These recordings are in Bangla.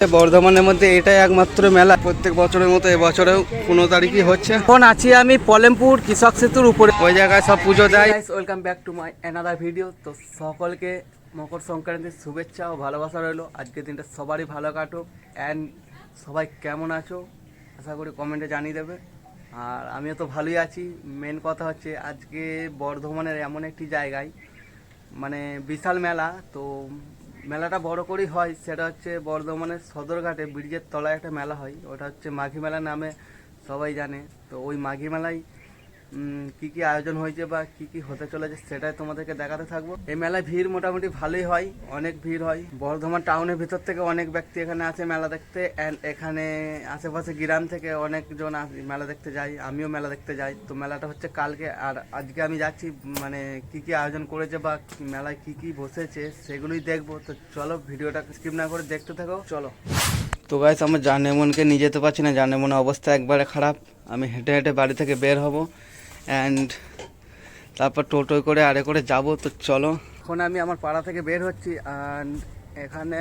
বর্ধমানের মধ্যে এটাই একমাত্র মেলা। প্রত্যেক বছরের মতো এবছরেও পনেরো তারিখই হচ্ছে। এখন আছি আমি পলেমপুর কৃষক সেতুর উপরে। ওই জায়গায় সব পুজো দেয়। Welcome back to my another video তো সকলকে মকর সংক্রান্তির শুভেচ্ছা ও ভালোবাসা রইল। আজকের দিনটা সবারই ভালো কাটুক। অ্যান্ড সবাই কেমন আছো? আশা করি কমেন্টে জানিয়ে দেবে। আর আমিও তো ভালোই আছি। মেন কথা হচ্ছে আজকে বর্ধমানের এমন একটি জায়গায় মানে বিশাল মেলা। তো মেলাটা বড় করেই হয়, সেটা হচ্ছে বর্ধমানের সদরঘাটে, ব্রিজের তলায় একটা মেলা হয়, ওটা হচ্ছে মাঘী মেলা নামে সবাই জানে। তো ওই মাঘী মেলায় কি কি আয়োজন হয়েছে বা কি কি হতে চলেছে সেটাই তোমাদেরকে দেখাতে থাকব। এই মেলায় ভিড় মোটামুটি ভালোই হয়, অনেক ভিড় হয়। বর্ধমান টাউনের ভিতর থেকে অনেক ব্যক্তি এখানে আছে মেলা দেখতে অ্যান্ড এখানে আশেপাশে গ্রাম থেকে অনেকজন মেলা দেখতে যায়, আমিও মেলা দেখতে যাই। তো মেলাটা হচ্ছে কালকে, আর আজকে আমি যাচ্ছি মানে কি কি আয়োজন করেছে বা মেলায় কি কি বসেছে সেগুলোই দেখব। তো চলো ভিডিওটা স্কিপ না করে দেখতে থাকো, চলো। তো গাইস আমার জানেমনকে নিয়ে যেতে পারছি না জানেমনের অবস্থা একবারে খারাপ। আমি হেঁটে হেঁটে বাড়ি থেকে বের হব। অ্যান্ড তারপর টোটোয় করে আরে করে যাব তো চলো। এখন আমি আমার পাড়া থেকে বের হচ্ছি অ্যান্ড এখানে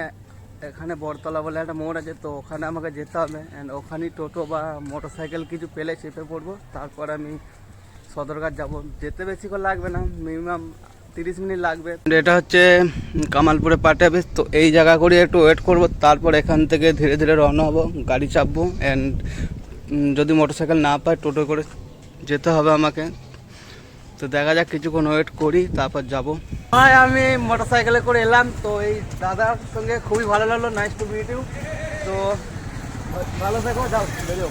এখানে বরতলা বলে একটা মোড় আছে তো ওখানে আমাকে যেতে হবে। অ্যান্ড ওখানেই টোটো বা মোটর সাইকেল কিছু পেলে চেপে পড়ব। তারপর আমি সদরঘাট যাব। যেতে বেশি করে লাগবে না মিনিমাম তিরিশ মিনিট লাগবে। এটা হচ্ছে কামালপুরে পার্টি অফিস তো এই জায়গা করে একটু ওয়েট করব তারপর এখান থেকে ধীরে ধীরে রওনা হব গাড়ি চাপবো। অ্যান্ড যদি মোটরসাইকেল না পাই টোটো করে যেতে হবে আমাকে। তো দেখা যাক কিছুক্ষণ ওয়েট করি তারপর যাব। হ্যাঁ আমি মোটর সাইকেলে করে এলাম তো এই দাদার সঙ্গে খুবই ভালো লাগল নাইস টু মিট ইউ তো ভালো থেকো যাও বেরো।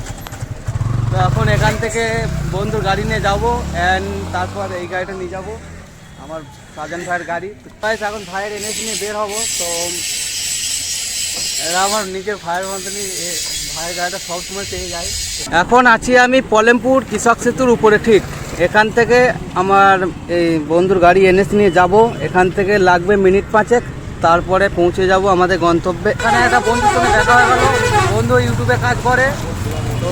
তো এখন এখান থেকে বন্ধুর গাড়ি নিয়ে যাব অ্যান্ড তারপর এই গাড়িটা নিয়ে যাব আমার সাজান ভাইয়ের গাড়ি। guys, এখন ভাইয়ের এনেছি নিয়ে বের হব তো এরা আমার নিজের ভাইয়ের মতনই ভাইয়ের গাড়িটা সবসময় পেয়ে যায়। এখন আছি আমি পলেমপুর কৃষক সেতুর উপরে, ঠিক। এখান থেকে আমার এই বন্ধুর গাড়ি এনেছি নিয়ে যাব। এখান থেকে লাগবে মিনিট পাঁচেক। তারপরে পৌঁছে যাব আমাদের গন্তব্যে। এখানে একটা বন্ধুর সঙ্গে দেখা হয়ে গেল। বন্ধু ইউটিউবে কাজ করে। তো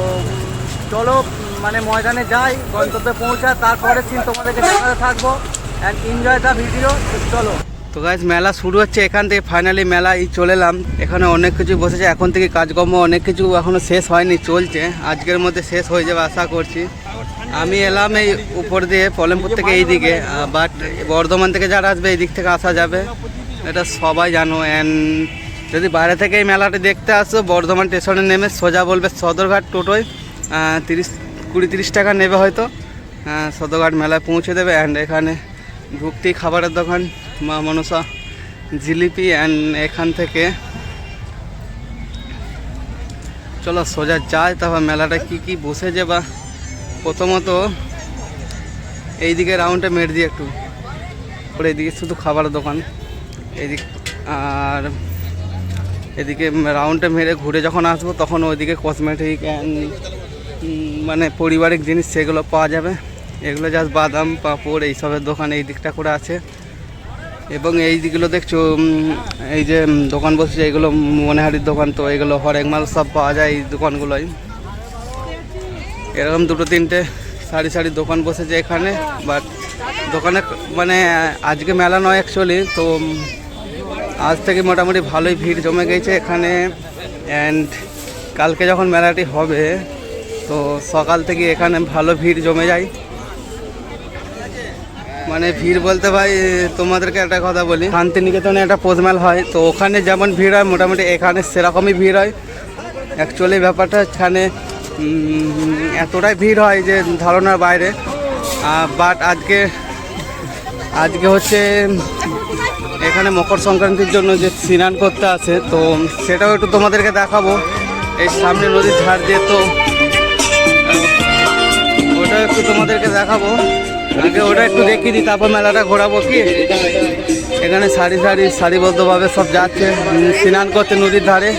চলো মানে ময়দানে যাই, গন্তব্যে পৌঁছা তারপরে সিন তোমাদেরকে দেখাতে থাকব। অ্যান্ড এনজয় দ্য ভিডিও চলো। তো গাইজ মেলা শুরু হচ্ছে, এখান থেকে ফাইনালি মেলায় চলে এলাম। এখানে অনেক কিছু বসেছে, এখন থেকে কাজকর্ম, অনেক কিছু এখনও শেষ হয়নি, চলছে। আজকের মধ্যে শেষ হয়ে যাবে, আশা করছি। আমি এলাম এই উপর দিয়ে, পলেমপুর থেকে এই দিকে বাট বর্ধমান থেকে যারা আসবে এই দিক থেকে আসা যাবে। এটা সবাই জানো অ্যান্ড যদি বাইরে থেকে এই মেলাটা দেখতে আসো, বর্ধমান স্টেশনে নেমে সোজা বলবে সদরঘাট টোটোয় তিরিশ, কুড়ি তিরিশ টাকা নেবে হয়তো। সদরঘাট মেলায় পৌঁছে দেবে অ্যান্ড এখানে ভুক্তি খাবারের দোকান। মা মনসা, জিলিপি অ্যান্ড এখান থেকে। চলো সোজা যাই, তারপর মেলাটা কি কি বসেছে বা। প্রথমত, এইদিকে রাউন্ডে মেরে দিই একটু। ওর এইদিকে শুধু খাবারের দোকান। এইদিক আর এদিকে রাউন্ডে মেরে ঘুরে যখন আসব, তখন ওইদিকে কসমেটিক অ্যান্ড মানে পারিবারিক জিনিস সেগুলো পাওয়া যাবে। এগুলো জাস্ট বাদাম, পাঁপড়, এইসবের দোকান এই দিকটা করে আছে। এবং এই দিকগুলো দেখছ এই যে দোকান বসেছে, এগুলো মনেহারির দোকান তো, এগুলো হরেক মাল সব পাওয়া যায় এই দোকানগুলোয়। এরকম দুটো তিনটে সারি সারি দোকান বসেছে এখানে বাট দোকানে মানে আজকে মেলা নয় অ্যাকচুয়ালি তো আজ থেকে মোটামুটি ভালোই ভিড় জমে গেছে এখানে অ্যান্ড কালকে যখন মেলাটি হবে, তো সকাল থেকে এখানে ভালো ভিড় জমে যায়। মানে ভিড় বলতে ভাই, তোমাদেরকে একটা কথা বলি। শান্তিনিকেতনে একটা পোজমেল হয়, তো ওখানে যেমন ভিড় হয়, মোটামুটি এখানে সেরকমই ভিড় হয়। অ্যাকচুয়ালি ব্যাপারটা এখানে এতটাই ভিড় হয় যে ধারণার বাইরে। বাট আজকে আজকে হচ্ছে এখানে মকর সংক্রান্তির জন্য যে স্নান করতে আসে তো সেটাও একটু তোমাদেরকে দেখাবো। এই সামনে নদীর ধার দিয়ে তো, ওটাও একটু তোমাদেরকে দেখাবো। আগে ওটা একটু দেখিয়ে দিই, তারপর মেলাটা ঘোরাবো কি? এখানে সারি সারি, সারিবদ্ধভাবে সব যাচ্ছে স্নান করতে নদীর ধারে।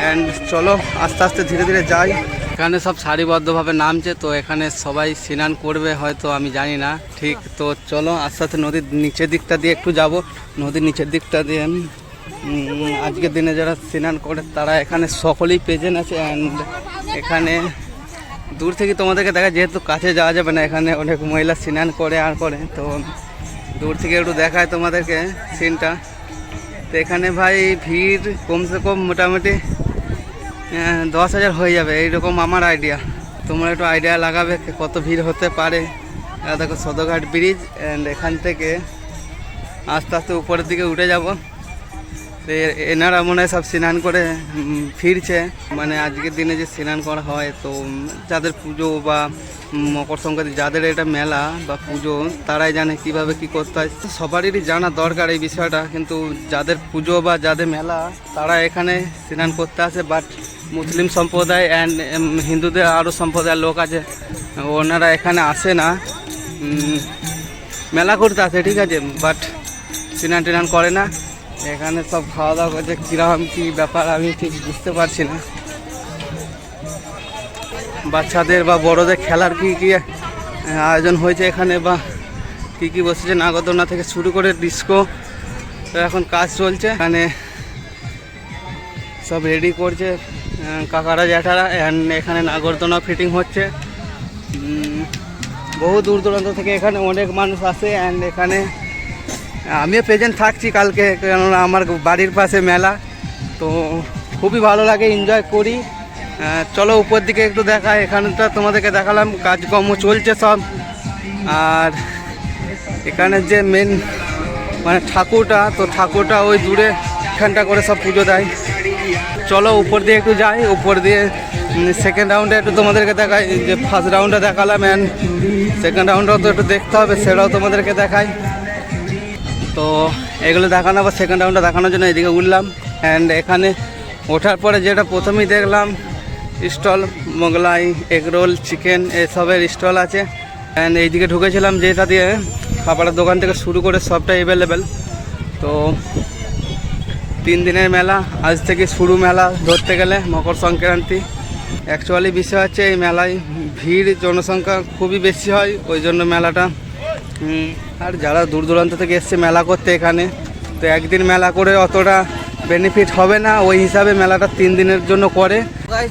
অ্যান্ড চলো, আস্তে আস্তে ধীরে ধীরে যাই। এখানে সব সারিবদ্ধভাবে নামছে, তো এখানে সবাই স্নান করবে, হয়তো আমি জানি না। ঠিক, তো চলো, আস্তে আস্তে নদীর নিচের দিকটা দিয়ে একটু যাব। নদীর নিচের দিকটা দিয়ে আজকের দিনে যারা স্নান করে, তারা এখানে সকলেই প্রেজেন্ট আছে। অ্যান্ড এখানে দূর থেকে তোমাদেরকে দেখা, যেহেতু কাছে যাওয়া যাবে না, এখানে অনেক মহিলা স্নান করে আর করে, তো দূর থেকে একটু দেখায় তোমাদেরকে সিনটা তো এখানে ভাই ভিড় কমসে কম মোটামুটি দশ হাজার হয়ে যাবে, এইরকম আমার আইডিয়া তোমরা একটু আইডিয়া লাগাবে কত ভিড় হতে পারে। দেখো সদরঘাট ব্রিজ অ্যান্ড এখান থেকে আস্তে আস্তে উপরের দিকে উঠে যাব। তো এনারা মনে হয় সব স্নান করে ফিরছে। মানে আজকের দিনে যে স্নান করা হয়, তো যাদের পুজো বা মকর সংক্রান্তি, যাদের এটা মেলা বা পুজো, তারাই জানে কীভাবে কি করতে হয়। সবারই জানা দরকার এই বিষয়টা, কিন্তু যাদের পুজো বা যাদের মেলা, তারা এখানে স্নান করতে আসে। বাট মুসলিম সম্প্রদায় অ্যান্ড হিন্দুদের আরও সম্প্রদায়ের লোক আছে, ওনারা এখানে আসে না। মেলা করতে আসে, ঠিক আছে? বাট স্নান টিনান করে না। এখানে সব খাওয়া দাওয়া করছে কীরকম কী ব্যাপার আমি ঠিক বুঝতে পারছি না। বাচ্চাদের বা বড়দের খেলার কি কি আয়োজন হয়েছে এখানে বা কি কি বসেছে? নাগরদোলনা থেকে শুরু করে ডিস্কো এখন কাজ চলছে। এখানে সব রেডি করছে কাকারা, জ্যাঠারা, and এখানে নাগরদোনা ফিটিং হচ্ছে। বহু দূর দূরান্ত থেকে এখানে অনেক মানুষ আসে অ্যান্ড এখানে আমিও প্রেজেন্ট থাকছি কালকে, কেননা আমার বাড়ির পাশে মেলা, তো খুবই ভালো লাগে এনজয় করি। চলো উপর দিকে একটু দেখা, এখানটা তোমাদেরকে দেখালাম, কাজকর্ম চলছে সব। আর এখানে যে মেন মানে ঠাকুরটা, তো ঠাকুরটা ওই দূরে, এখানটা করে সব পুজো দেয়। চলো উপর দিয়ে একটু যাই, উপর দিয়ে সেকেন্ড রাউন্ডে একটু তোমাদেরকে দেখাই, যে ফার্স্ট রাউন্ডে দেখালাম অ্যান্ড সেকেন্ড রাউন্ডটাও তো একটু দেখতে হবে, সেটাও তোমাদেরকে দেখাই। তো এগুলো দেখানো আবার সেকেন্ড রাউন্ডে দেখানোর জন্য এদিকে উঠলাম অ্যান্ড এখানে ওঠার পরে যেটা প্রথমেই দেখলাম, stall, Mughlai egg roll chicken এসবের স্টল আছে অ্যান্ড এইদিকে ঢুকেছিলাম যেটা দিয়ে খাবারের দোকান থেকে শুরু করে সবটাই অ্যাভেলেবেল তো তিন দিনের মেলা, আজ থেকে শুরু মেলা ধরতে গেলে মকর সংক্রান্তি। অ্যাকচুয়ালি বিষয় হচ্ছে এই মেলায় ভিড়, জনসংখ্যা খুবই বেশি হয়, ওই জন্য মেলাটা আর যারা দূর দূরান্ত থেকে এসছে মেলা করতে এখানে, তো একদিন মেলা করে অতটা বেনিফিট হবে না, ওই হিসাবে মেলাটা তিন দিনের জন্য করে।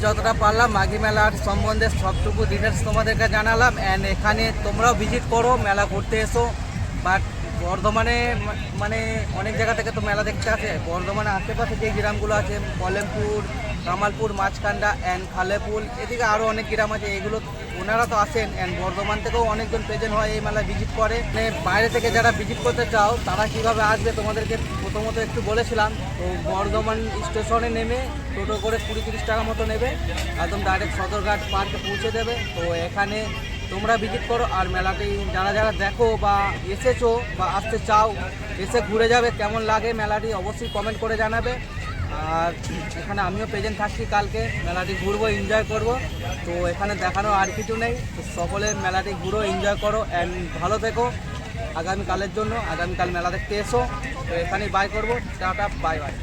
যতটা পারলাম, মাঘী মেলার সম্বন্ধে সবটুকু ডিটেলস তোমাদেরকে জানালাম অ্যান্ড এখানে তোমরাও ভিজিট করো, মেলা করতে এসো বাট বর্ধমানে মানে অনেক জায়গা থেকে তো মেলা দেখতে আসে। বর্ধমানে আশেপাশে যে গ্রামগুলো আছে কলেমপুর কামালপুর মাছকান্ডা অ্যান্ড খালেপুল এদিকে আরও অনেক গ্রাম আছে। এগুলো ওনারা তো আসেন অ্যান্ড বর্ধমান থেকেও অনেকজন প্রেজেন্ট হয় এই মেলায় ভিজিট করে। মানে বাইরে থেকে যারা ভিজিট করতে চাও, তারা কীভাবে আসবে তোমাদেরকে প্রথমত একটু বলেছিলাম। তো বর্ধমান স্টেশনে নেমে টোটো করে কুড়ি তিরিশ টাকা মতো নেবে, একদম ডাইরেক্ট সদরঘাট পার্কে পৌঁছে দেবে। তো এখানে তোমরা ভিজিট করো আর মেলাটি যারা যারা দেখো বা এসেছ বা আসতে চাও, এসে ঘুরে যাবে, কেমন লাগে মেলাটি অবশ্যই কমেন্ট করে জানাবে। আর এখানে আমিও প্রেজেন্ট থাকছি কালকে, মেলাটি ঘুরবো এনজয় করব। তো এখানে দেখানো আর কিছু নেই। তো সকলে মেলাটি ঘুরো এনজয় করো অ্যান্ড ভালো থেকো আগামীকালের জন্য। আগামীকাল মেলা দেখতে এসো। তো এখানেই বাই করব। Tata bye bye